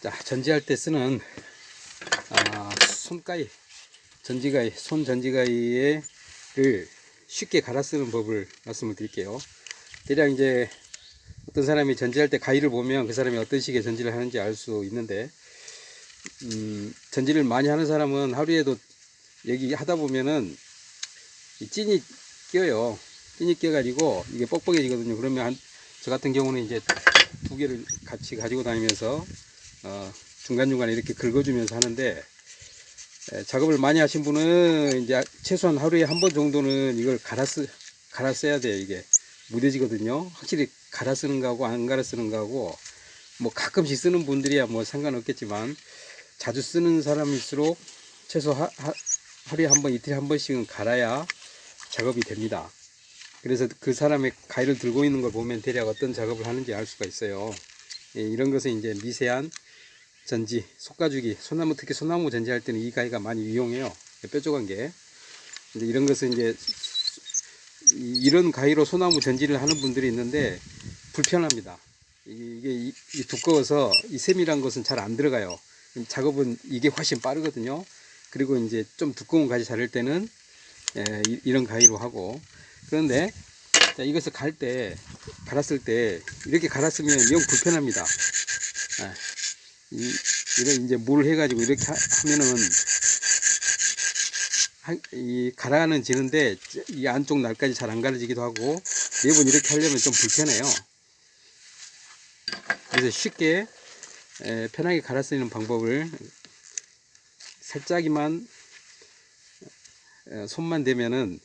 자, 전지할 때 쓰는 아, 손가위, 전지가위, 손 전지가위를 쉽게 갈아 쓰는 법을 말씀을 드릴게요. 대략 이제 어떤 사람이 전지할 때 가위를 보면 그 사람이 어떤 식의 전지를 하는지 알 수 있는데, 음, 전지를 많이 하는 사람은 하루에도 여기 하다 보면은 이 찐이 껴요. 찐이 껴가지고 이게 뻑뻑해지거든요. 그러면 한, 저 같은 경우는 이제 두 개를 같이 가지고 다니면서 어, 중간중간에 이렇게 긁어주면서 하는데 에, 작업을 많이 하신 분은 이제 최소한 하루에 한 번 정도는 이걸 갈아 쓰 갈아 써야 돼요 이게. 무뎌지거든요. 확실히 갈아 쓰는 거하고 안 갈아 쓰는 거하고 뭐 가끔씩 쓰는 분들이야 뭐 상관없겠지만 자주 쓰는 사람일수록 최소 하, 하, 하루에 한 번 이틀에 한 번씩은 갈아야 작업이 됩니다. 그래서 그 사람의 가위를 들고 있는 걸 보면 대략 어떤 작업을 하는지 알 수가 있어요. 예, 이런 것은 이제 미세한 전지, 속가죽이, 소나무, 특히 소나무 전지할 때는 이 가위가 많이 유용해요. 뾰족한 게. 근데 이런 것은 이제, 이- 이런 가위로 소나무 전지를 하는 분들이 있는데, 불편합니다. 이- 이게 이- 이 두꺼워서 이 셈이란 것은 잘 안 들어가요. 작업은 이게 훨씬 빠르거든요. 그리고 이제 좀 두꺼운 가지 자를 때는, 예, 이- 이런 가위로 하고. 그런데, 자, 이것을 갈 때, 갈았을 때, 이렇게 갈았으면 영 불편합니다. 예. 이, 이런 이제 물 해가지고 이렇게 하, 하면은 한- 이 가라는 지는데 이 안쪽 날까지 잘 안 가려지기도 하고 매번 이렇게 하려면 좀 불편해요. 그래서 쉽게 에, 편하게 갈아 쓰는 방법을 살짝이만 에, 손만 대면은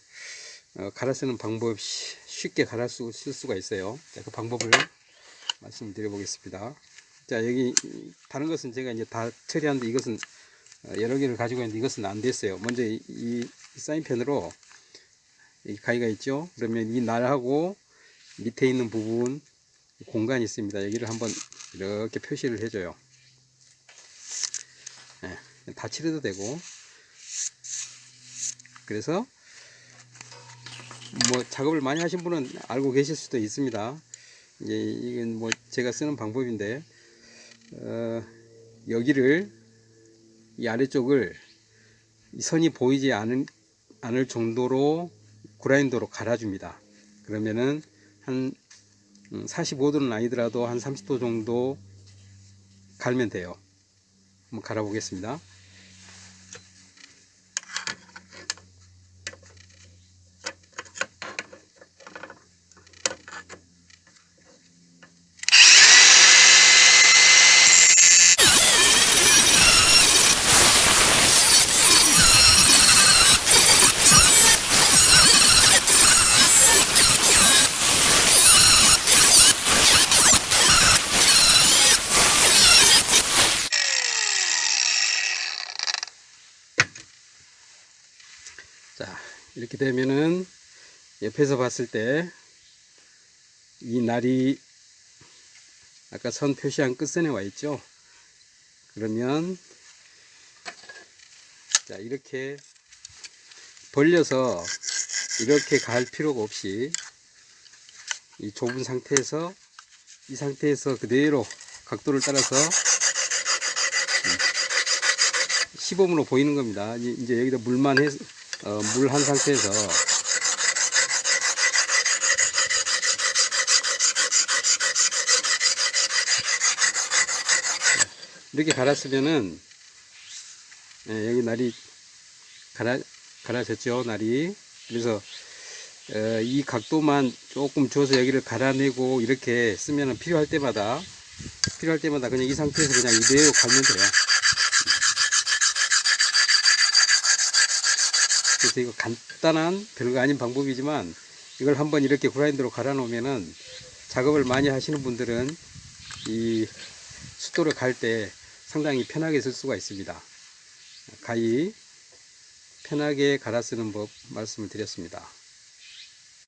어, 갈아 쓰는 방법 쉬- 쉽게 갈아 쓰, 쓸 수가 있어요. 자, 그 방법을 말씀드려 보겠습니다. 자 여기 이- 다른 것은 제가 이제 다 처리하는데 이것은 어, 여러 개를 가지고 있는데 이것은 안 됐어요. 먼저 이, 이 사인펜으로 이 가위가 있죠. 그러면 이 날하고 밑에 있는 부분 공간이 있습니다. 여기를 한번 이렇게 표시를 해줘요. 네, 다 칠해도 되고 그래서 뭐 작업을 많이 하신 분은 알고 계실 수도 있습니다. 이제 이건 뭐 제가 쓰는 방법인데 어, 여기를 이 아래쪽을 이 선이 보이지 않은, 않을 정도로 그라인더로 갈아줍니다. 그러면은 한 45도는 아니더라도 한 30도 정도 갈면 돼요. 한번 갈아보겠습니다. 자, 이렇게 되면은 옆에서 봤을 때 이 날이 아까 선 표시한 끝선에 와 있죠? 그러면 자, 이렇게 벌려서 이렇게 갈 필요가 없이 이 좁은 상태에서 이 상태에서 그대로 각도를 따라서 음, 시범으로 보이는 겁니다. 이- 이제 여기다 물만 해, 어, 물 한 상태에서. 이렇게 갈았으면은 예, 여기 날이 갈아, 갈아졌죠 날이. 그래서 어, 이 각도만 조금 줘서 여기를 갈아내고 이렇게 쓰면은 필요할 때마다 필요할 때마다 그냥 이 상태에서 그냥 이대로 갈면 돼요 그래서 이거 간단한 별거 아닌 방법이지만 이걸 한번 이렇게 그라인더로 갈아 놓으면은 작업을 많이 하시는 분들은 이 숫도를 갈 때 상당히 편하게 쓸 수가 있습니다. 가위 편하게 갈아 쓰는 법 말씀을 드렸습니다.